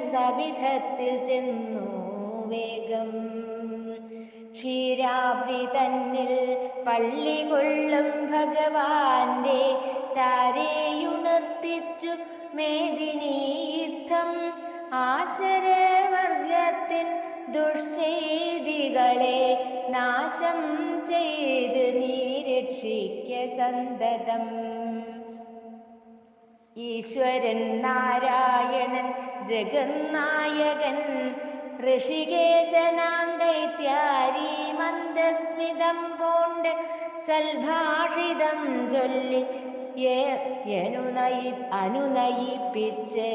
സവിധത്തിൽ ചെന്നു വേഗം. ക്ഷീരാബ്ദി തന്നിൽ പള്ളി കൊള്ളും ഭഗവാന്റെ ചാരയുണർത്തിച്ചു മേദിനീർത്ഥം. ആശരവർഗത്തിൻ ദുഷ്ചെയ്തികളെ നാശം ചെയ്ത് നീ രക്ഷിക്ക സന്തതം. ഈശ്വരൻ നാരായണൻ ജഗന്നായകൻ ഋഷികേശനാം ദൈത്യാരി മന്ദസ്മിതം പൂണ്ട് സൽഭാഷിതം ചൊല്ലി അനുനയിപ്പിച്ച്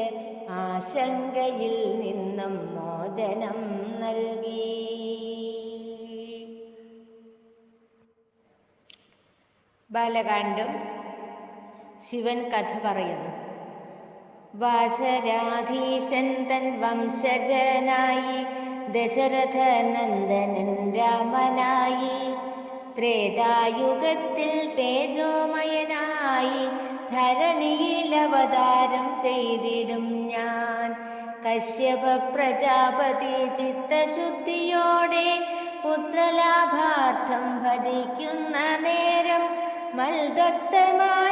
ആശങ്കയിൽ നിന്നും മോചനം നൽകി. ബാലകാണ്ഡം ശിവൻ കഥ പറയുന്നു. വാസരാധീശൻ തൻ വംശജനായി ദശരഥ നന്ദനൻ രാമനായി ത്രേതായുഗത്തിൽ തേജോമയനായി ധരണിയിൽ അവതാരം ചെയ്തിടും ഞാൻ. കശ്യപ പ്രജാപതി ചിത്തശുദ്ധിയോടെ പുത്രലാഭാർത്ഥം ഭജിക്കുന്ന നേരം മൽദത്തമായ വരം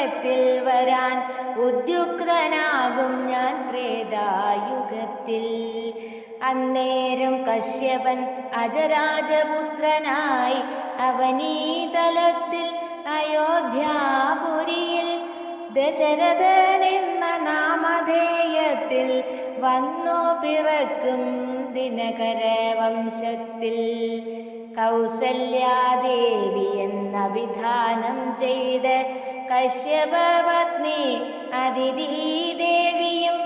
പ്രാബല്യത്തിൽ വരാൻ ഉദ്യുക്തനാകും ഞാൻ ത്രേതായുഗത്തിൽ. അന്നേരം കശ്യപൻ അജരാജപുത്രനായി അവനീതലത്തിൽ അയോധ്യാപുരിയിൽ ദശരഥൻ എന്ന നാമധേയത്തിൽ വന്നു പിറക്കും ദിനകര വംശത്തിൽ കൗസല്യാദേവി എന്ന വിധാനം ചെയ്ത് കശ്യപ പത്നി അതിഥീദേവിയും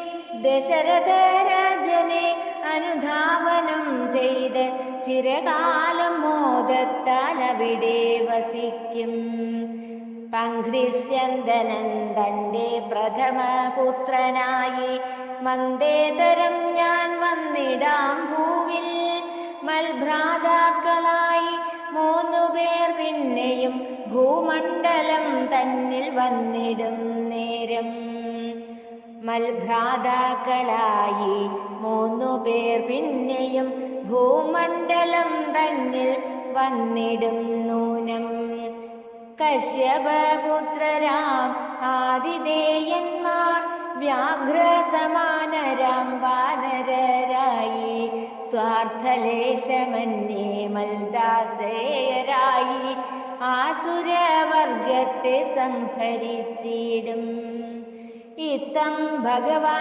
ദശരഥ രാജനെ അനുധാവനം ചെയ്ത് ചിരകാലം മോദത്താൽ അവിടെ വസിക്കും. പങ്ക്രിസ്യന്തനൻ തന്റെ പ്രഥമ പുത്രനായി മന്ദേതരം ഞാൻ വന്നിടാം ഭൂവിൽ. മൽഭ്രാതാക്കളായി മൂന്നു പേർ പിന്നെയും ഭൂമണ്ഡലം തന്നിൽ വന്നിടും നേരം. മൽഭ്രാതാക്കളായി മൂന്നു പേർ പിന്നെയും ഭൂമണ്ഡലം തന്നിൽ വന്നിടും നൂനം. കശ്യപപുത്രരാം ആതിഥേയന്മാർ വ്യാഘ്രസമാനരാം വാനരരായി സ്വാർത്ഥലേശമന്യേ മൽദാസേയരായി. ആസുരവർഗത്തെ സംഹരിച്ചിടും. ഇത്തം ഭഗവാൻ